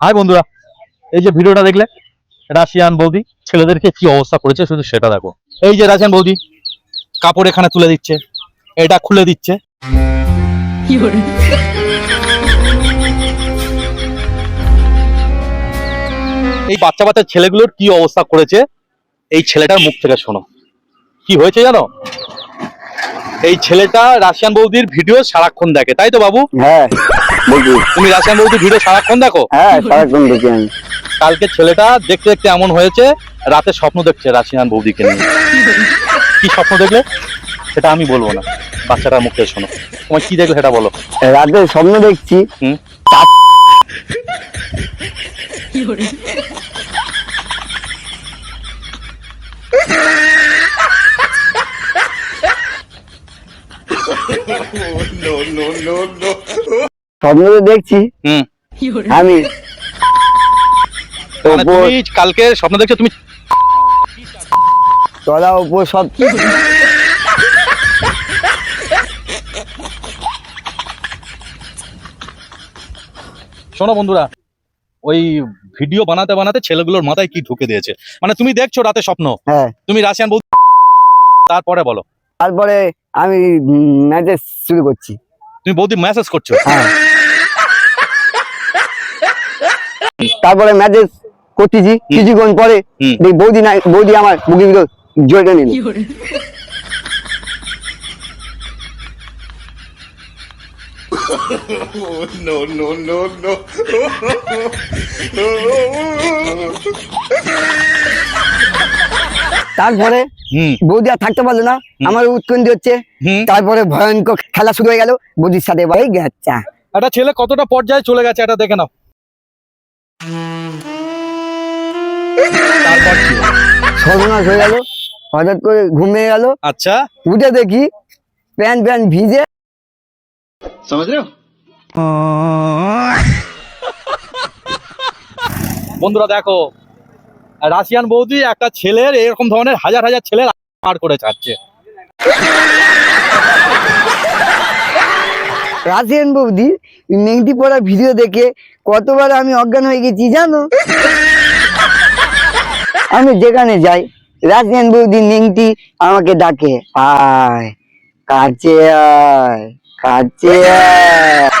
High বন্ধুরা, এই যে ভিডিওটা দেখলে, রাশিয়ান বৌদি ছেলেদেরকে কি অবস্থা করেছে শুধু সেটা দেখো। এই যে রাশিয়ান বৌদি, কাপড় এখানে তুলে দিচ্ছে, এটা খুলে দিচ্ছে। এই বাচ্চা বাচ্চা ছেলেগুলোর কি অবস্থা করেছে? এই ছেলেটার মুখ থেকে শোনো। কি হয়েছে জানো? এই ছেলেটা রাশিয়ান বৌদির ভিডিও সারাক্ষণ দেখে, তাই তো বাবু? হ্যাঁ। দেখি তুমি রাশিয়ান বৌদির ভিডিও সারাক্ষণ দেখো? হ্যাঁ সারাক্ষণ দেখি আমি। কালকে ছেলেটা দেখতে দেখতে এমন হয়েছে রাতে স্বপ্ন দেখছে রাশিয়ান বৌদিকে নিয়ে। কি স্বপ্ন দেখলে? সেটা আমি বলব না। বাচ্চাটার মুখে শোনো। তোমার কি দেখলে সেটা বলো। রাতে স্বপ্ন দেখছি। হুম? স্বপ্ন তো দেখছি। আমি। মানে কালকে স্বপ্ন দেখছ তুমি তলা উপর সব শোনো বন্ধুরা ওই ভিডিও বানাতে বানাতে ছেলেগুলোর মাথায় কি ঢুকে দিয়েছে? মানে তুমি দেখছ রাতে স্বপ্ন? হ্যাঁ। তুমি রাশিয়ান বৌদি তারপরে বলো। তারপরে আমি ম্যাচেস শুরু করছি। তুমি বৌদি মেসেজ করছ। হ্যাঁ। তারপরে ম্যাচেস করতেছি কিছুক্ষণ পরে। বৌদি নাই বৌদি আমার বুকের ভিতর জড়িয়ে নিল। তারপরে হুম। বৌদি আর থাকতে পারল না আমার উৎকন্দি হচ্ছে। তারপরে ভয়ঙ্কর খেলা শুরু হয়ে গেল বৌদির সাথে এবারে গেছা। একটা ছেলে কতটা পর্যায়ে চলে গেছে এটা দেখে নাও। তারপর সর্বনাশ হয়ে গেল হঠাৎ করে ঘুমিয়ে গেল। আচ্ছা। উঠে দেখি প্যান্ট প্যান্ট ভিজে। বন্ধুরা দেখো রাশিয়ান বৌদি একটা ছেলের এরকম ধরনের হাজার হাজার ছেলের পার করে চাচ্ছে রাশিয়ান বৌদি নেংটি পড়া ভিডিও দেখে কতবার আমি অজ্ঞান হয়ে গেছি জানো? আমি যেখানে যাই, রাশিয়ান বৌদি নেংটি আমাকে ডাকে। আয় কাছে আয় কাছে আয়